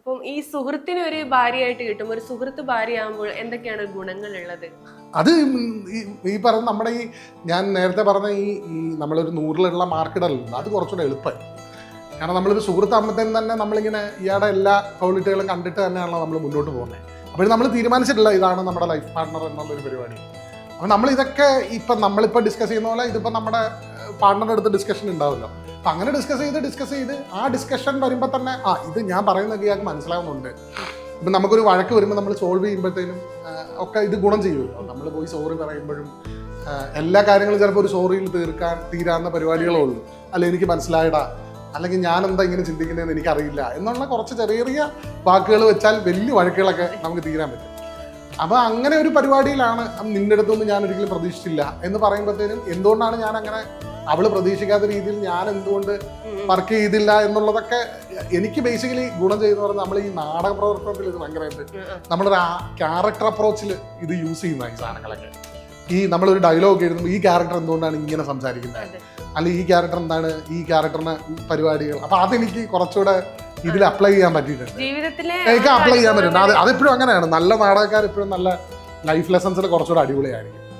അപ്പം ഈ സുഹൃത്തിന് ഒരു ഭാര്യയായിട്ട് കിട്ടും. ഒരു സുഹൃത്ത് ഭാര്യയാകുമ്പോൾ എന്തൊക്കെയാണ് ഗുണങ്ങൾ ഉള്ളത് അത് ഈ- പറഞ്ഞ നമ്മുടെ ഈ ഞാൻ നേരത്തെ പറഞ്ഞ ഈ ഈ നമ്മളൊരു നൂറിലുള്ള മാർക്കിടലുണ്ട് അത് കുറച്ചുകൂടെ എളുപ്പമായി കാരണം നമ്മളൊരു സുഹൃത്താകുമ്പോഴത്തേനും തന്നെ നമ്മളിങ്ങനെ ഇയാളുടെ എല്ലാ ക്വാളിറ്റികളും കണ്ടിട്ട് തന്നെയാണല്ലോ നമ്മൾ മുന്നോട്ട് പോകുന്നത് അപ്പോൾ നമ്മൾ തീരുമാനിച്ചിട്ടില്ല ഇതാണ് നമ്മുടെ ലൈഫ് പാർട്ട്ണർ എന്നുള്ളൊരു പരിപാടി. അപ്പം നമ്മൾ ഇതൊക്കെ ഇപ്പം നമ്മളിപ്പോൾ ഡിസ്കസ് ചെയ്യുന്ന പോലെ ഇതിപ്പോൾ നമ്മുടെ പാർട്ട്ണറുടെ അടുത്ത് ഡിസ്കഷൻ ഉണ്ടാവുമല്ലോ. അപ്പം അങ്ങനെ ഡിസ്കസ് ചെയ്ത് ഡിസ്കസ് ചെയ്ത് ആ ഡിസ്കഷൻ വരുമ്പോൾ തന്നെ ആ ഇത് ഞാൻ പറയുന്നത് ഇയാൾക്ക് മനസ്സിലാവുന്നുണ്ട്. ഇപ്പം നമുക്കൊരു വഴക്ക് വരുമ്പോൾ നമ്മൾ സോൾവ് ചെയ്യുമ്പോഴത്തേനും ഒക്കെ ഇത് ഗുണം ചെയ്യുമല്ലോ. നമ്മൾ പോയി സോറി പറയുമ്പോഴും എല്ലാ കാര്യങ്ങളും ചിലപ്പോൾ ഒരു സോറിയിൽ തീർക്കാൻ തീരാവുന്ന പരിപാടികളേ ഉള്ളൂ. അല്ല എനിക്ക് മനസ്സിലായടാ. അല്ലെങ്കിൽ ഞാൻ എന്താ ഇങ്ങനെ ചിന്തിക്കുന്നതെന്ന് എനിക്കറിയില്ല. എന്നുള്ള കുറച്ച് ചെറിയ ചെറിയ വാക്കുകൾ വെച്ചാൽ വലിയ വഴക്കുകളൊക്കെ നമുക്ക് തീരാൻ പറ്റും. അപ്പോൾ അങ്ങനെ ഒരു പരിപാടിയിലാണ് നിന്റെ അടുത്തൊന്നും ഞാൻ ഒരിക്കലും പ്രതീക്ഷിച്ചില്ല എന്ന് പറയുമ്പോഴത്തേനും എന്തുകൊണ്ടാണ് ഞാൻ അങ്ങനെ അവൾ പ്രതീക്ഷിക്കാത്ത രീതിയിൽ ഞാൻ എന്തുകൊണ്ട് വർക്ക് ചെയ്തില്ല എന്നുള്ളതൊക്കെ എനിക്ക് ബേസിക്കലി ഗുണം ചെയ്യുന്ന പറഞ്ഞാൽ നമ്മൾ ഈ നാടക പ്രവർത്തനത്തിൽ ഇത് ഭയങ്കരമായിട്ട് നമ്മളൊരു ക്യാരക്ടർ അപ്രോച്ചിൽ ഇത് യൂസ് ചെയ്യുന്ന ഈ സാധനങ്ങളൊക്കെ. ഈ നമ്മളൊരു ഡയലോഗ് എഴുതുമ്പോൾ ഈ ക്യാരക്ടർ എന്തുകൊണ്ടാണ് ഇങ്ങനെ സംസാരിക്കുന്നത്. അല്ലെങ്കിൽ ഈ ക്യാരക്ടർ എന്താണ്? ഈ ക്യാരക്ടറിന് പരിപാടികൾ. അപ്പൊ അതെനിക്ക് കുറച്ചുകൂടെ ഇതിൽ അപ്ലൈ ചെയ്യാൻ പറ്റിയിട്ടുണ്ട്. ജീവിതത്തിലെ എനിക്ക് അപ്ലൈ ചെയ്യാൻ പറ്റുന്നുണ്ട്. അത് അതെപ്പോഴും അങ്ങനെയാണ്. നല്ല നാടകക്കാർ എപ്പോഴും നല്ല ലൈഫ് ലെസൺസിൽ കുറച്ചുകൂടെ അടിപൊളിയായിരിക്കും.